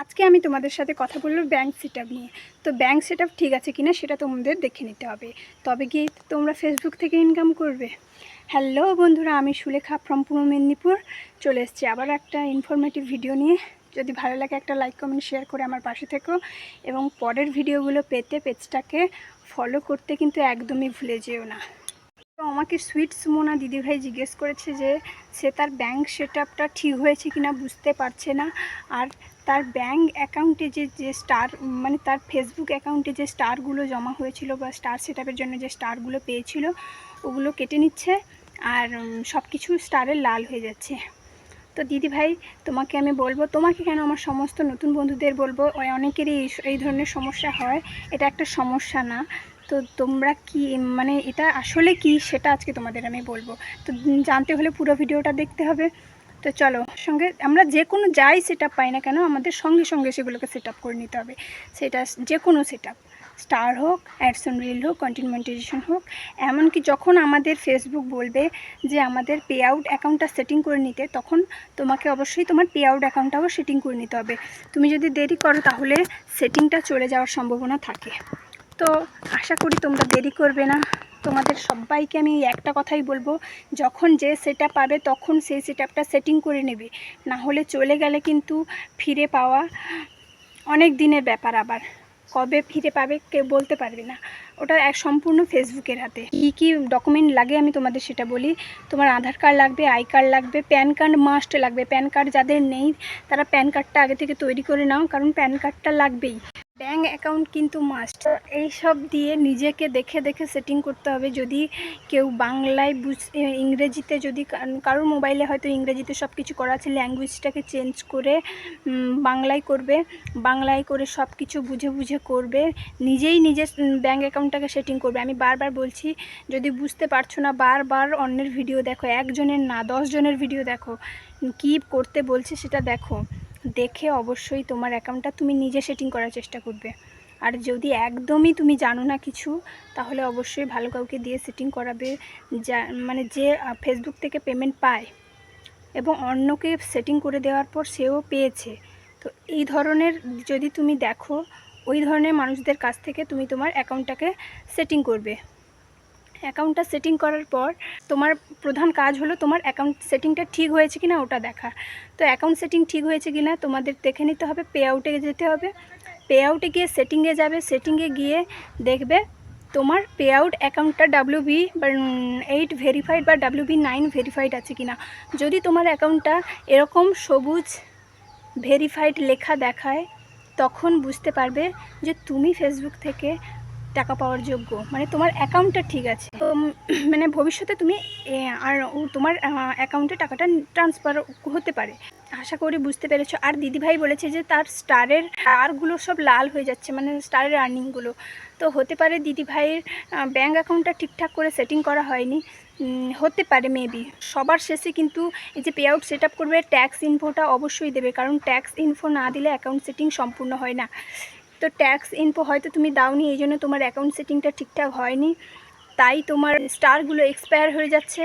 আজকে আমি তোমাদের সাথে কথা বলব ব্যাংক সেট নিয়ে। তো ব্যাংক সেট ঠিক আছে কিনা সেটা তোমাদের দেখে নিতে হবে। তবে গিয়ে তোমরা ফেসবুক থেকে ইনকাম করবে। হ্যালো বন্ধুরা, আমি সুলেখা ফ্রম পূর্ব মেদিনীপুর। চলে এসেছি আবার একটা ইনফরমেটিভ ভিডিও নিয়ে। যদি ভালো লাগে একটা লাইক কমেন্ট শেয়ার করে আমার পাশে থেকো। এবং পরের ভিডিওগুলো পেতে পেজটাকে ফলো করতে কিন্তু একদমই ভুলে যেও না। তো আমাকে সুইট সুমনা দিদিভাই জিজ্ঞেস করেছে যে, সে তার ব্যাংক সেট ঠিক হয়েছে কিনা বুঝতে পারছে না। আর তার ব্যাংক অ্যাকাউন্টে যে যে স্টার মানে তার ফেসবুক অ্যাকাউন্টে যে স্টারগুলো জমা হয়েছিল বা স্টার সেট জন্য যে স্টারগুলো পেয়েছিল, ওগুলো কেটে নিচ্ছে আর সব কিছু স্টারের লাল হয়ে যাচ্ছে। তো দিদি ভাই তোমাকে আমি বলব, তোমাকে কেন আমার সমস্ত নতুন বন্ধুদের বলব? অনেকেরই এই ধরনের সমস্যা হয়। এটা একটা সমস্যা না। তো তোমরা কি মানে এটা আসলে কি সেটা আজকে তোমাদের আমি বলব। তো জানতে হলে পুরো ভিডিওটা দেখতে হবে। তো চলো, সঙ্গে আমরা যে কোনো যাই সেট পাই না কেন, আমাদের সঙ্গে সঙ্গে সেগুলোকে সেট করে নিতে হবে। সেটা যে কোনো সেট স্টার হোক অ্যাডসন রিল হোক কন্টিনমেন্টেশন হোক, এমনকি যখন আমাদের ফেসবুক বলবে যে আমাদের পে আউট অ্যাকাউন্টটা সেটিং করে নিতে, তখন তোমাকে অবশ্যই তোমার পে আউট অ্যাকাউন্টটাও সেটিং করে নিতে হবে। তুমি যদি দেরি করো তাহলে সেটিংটা চলে যাওয়ার সম্ভাবনা থাকে। তো আশা করি তোমরা দেরি করবে না। তোমাদের সবাইকে আমি একটা কথাই বলব, যখন যে সেট পাবে তখন সেই সেট সেটিং করে নেবে। না হলে চলে গেলে কিন্তু ফিরে পাওয়া অনেক দিনের ব্যাপার আবার। কবে ফিরে পাবে কেউ বলতে পারবে না। ওটা এক সম্পূর্ণ ফেসবুকের হাতে। কী কী ডকুমেন্ট লাগে আমি তোমাদের সেটা বলি। তোমার আধার কার্ড লাগবে আই কার্ড লাগবে প্যান কার্ড মাস্ট লাগবে। প্যান কার্ড যাদের নেই, তারা প্যান কার্ডটা আগে থেকে তৈরি করে নাও, কারণ প্যান কার্ডটা লাগবেই। ব্যাঙ্ক অ্যাকাউন্ট কিন্তু মাস্ট এই সব দিয়ে নিজেকে দেখে দেখে সেটিং করতে হবে। যদি কেউ বাংলায় বুঝ ইংরেজিতে যদি কারোর মোবাইলে হয়তো ইংরেজিতে সব কিছু করা আছে ল্যাঙ্গুয়েজটাকে চেঞ্জ করে বাংলায় করবে। বাংলায় করে সব কিছু বুঝে বুঝে করবে। নিজেই নিজের ব্যাঙ্ক অ্যাকাউন্টটাকে সেটিং করবে। আমি বারবার বলছি, যদি বুঝতে পারছ না, বারবার অন্যের ভিডিও দেখো। একজনের না, দশজনের ভিডিও দেখো। কী করতে বলছে সেটা দেখো। দেখে অবশ্যই তোমার অ্যাকাউন্টটা তুমি নিজে সেটিং করার চেষ্টা করবে। আর যদি একদমই তুমি জানো না কিছু, তাহলে অবশ্যই ভালো কাউকে দিয়ে সেটিং করাবে, যা মানে যে ফেসবুক থেকে পেমেন্ট পায় এবং অন্যকে সেটিং করে দেওয়ার পর সেও পেয়েছে। তো এই ধরনের যদি তুমি দেখো, ওই ধরনের মানুষদের কাছ থেকে তুমি তোমার অ্যাকাউন্টটাকে সেটিং করবে। অ্যাকাউন্টটা সেটিং করার পর তোমার প্রধান কাজ হলো তোমার অ্যাকাউন্ট সেটিংটা ঠিক হয়েছে কি না ওটা দেখা। তো অ্যাকাউন্ট সেটিং ঠিক হয়েছে কি না তোমাদের দেখে নিতে হবে পে আউটে যেতে হবে। পে আউটে গিয়ে সেটিংয়ে যাবে সেটিংয়ে গিয়ে দেখবে তোমার পে আউট অ্যাকাউন্টটা ডাব্লিউ বি এইট ভেরিফাইড বা ডাব্লিউ বি নাইন ভেরিফাইড আছে কি না যদি তোমার অ্যাকাউন্টটা এরকম সবুজ ভেরিফাইড লেখা দেখায়, তখন বুঝতে পারবে যে তুমি ফেসবুক থেকে টাকা পাওয়ার যোগ্য। মানে তোমার অ্যাকাউন্টটা ঠিক আছে। তো মানে ভবিষ্যতে তুমি আর তোমার অ্যাকাউন্টে টাকাটা ট্রান্সফার হতে পারে। আশা করি বুঝতে পেরেছ। আর দিদিভাই বলেছে যে তার স্টারের স্টারগুলো সব লাল হয়ে যাচ্ছে মানে স্টারের আর্নিংগুলো তো হতে পারে দিদিভাইয়ের ব্যাঙ্ক অ্যাকাউন্টটা ঠিকঠাক করে সেটিং করা হয়নি। হতে পারে মেবি সবার শেষে কিন্তু এই যে পে আউট সেট করবে ট্যাক্স ইনফোটা অবশ্যই দেবে। কারণ ট্যাক্স ইনফো না দিলে অ্যাকাউন্ট সেটিং সম্পূর্ণ হয় না। তো ট্যাক্স ইনফো হয়তো তুমি দাওনি, এই জন্য তোমার অ্যাকাউন্ট সেটিংটা ঠিকঠাক হয়নি। তাই তোমার স্টারগুলো এক্সপায়ার হয়ে যাচ্ছে।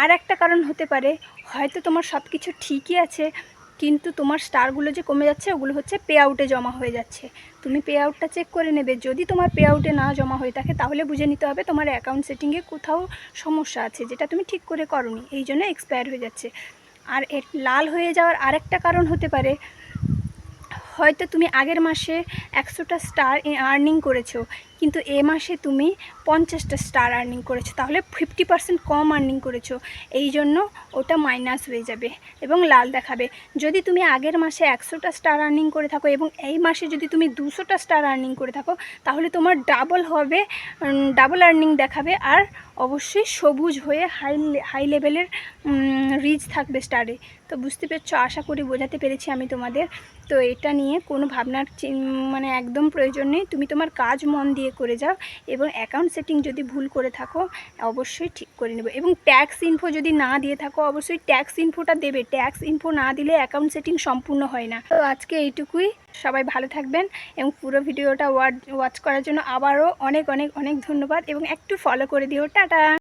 আর একটা কারণ হতে পারে, হয়তো তোমার সব কিছু ঠিকই আছে, কিন্তু তোমার স্টারগুলো যে কমে যাচ্ছে, ওগুলো হচ্ছে পে আউটে জমা হয়ে যাচ্ছে। তুমি পে আউটটা চেক করে নেবে। যদি তোমার পে আউটে না জমা হয়ে থাকে, তাহলে বুঝে নিতে হবে তোমার অ্যাকাউন্ট সেটিংয়ে কোথাও সমস্যা আছে, যেটা তুমি ঠিক করে করনি, এই জন্য এক্সপায়ার হয়ে যাচ্ছে। আর এর লাল হয়ে যাওয়ার আরেকটা কারণ হতে পারে হয়তো তুমি আগের মাসে একশোটা স্টার আর্নিং করেছ। কিন্তু এ মাসে তুমি পঞ্চাশটা স্টার আর্নিং করেছ, তাহলে ফিফটি পার্সেন্ট কম আর্নিং করেছ। এই জন্য ওটা মাইনাস হয়ে যাবে এবং লাল দেখাবে। যদি তুমি আগের মাসে একশোটা স্টার আর্নিং করে থাকো এবং এই মাসে যদি তুমি দুশোটা স্টার আর্নিং করে থাকো, তাহলে তোমার ডাবল হবে ডাবল আর্নিং দেখাবে আর অবশ্যই সবুজ হয়ে হাই হাই লেভেলের রিচ থাকবে স্টারে তো বুঝতে পেরেছ? আশা করি বোঝাতে পেরেছি আমি তোমাদের। তো এটা নিয়ে কোনো ভাবনার মানে একদম প্রয়োজন নেই। তুমি তোমার কাজ মন দিয়ে করে যাও এবং অ্যাকাউন্ট সেটিং যদি ভুল করে থাকো, অবশ্যই ঠিক করে নেবে। এবং ট্যাক্স ইনফো যদি না দিয়ে থাকো, অবশ্যই ট্যাক্স ইনফোটা দেবে। ট্যাক্স ইনফো না দিলে অ্যাকাউন্ট সেটিং সম্পূর্ণ হয় না। তো আজকে এইটুকুই। সবাই ভালো থাকবেন এবং পুরো ভিডিওটা ওয়াচ করার জন্য আবারও অনেক অনেক অনেক ধন্যবাদ এবং একটু ফলো করে দিও। টাটা!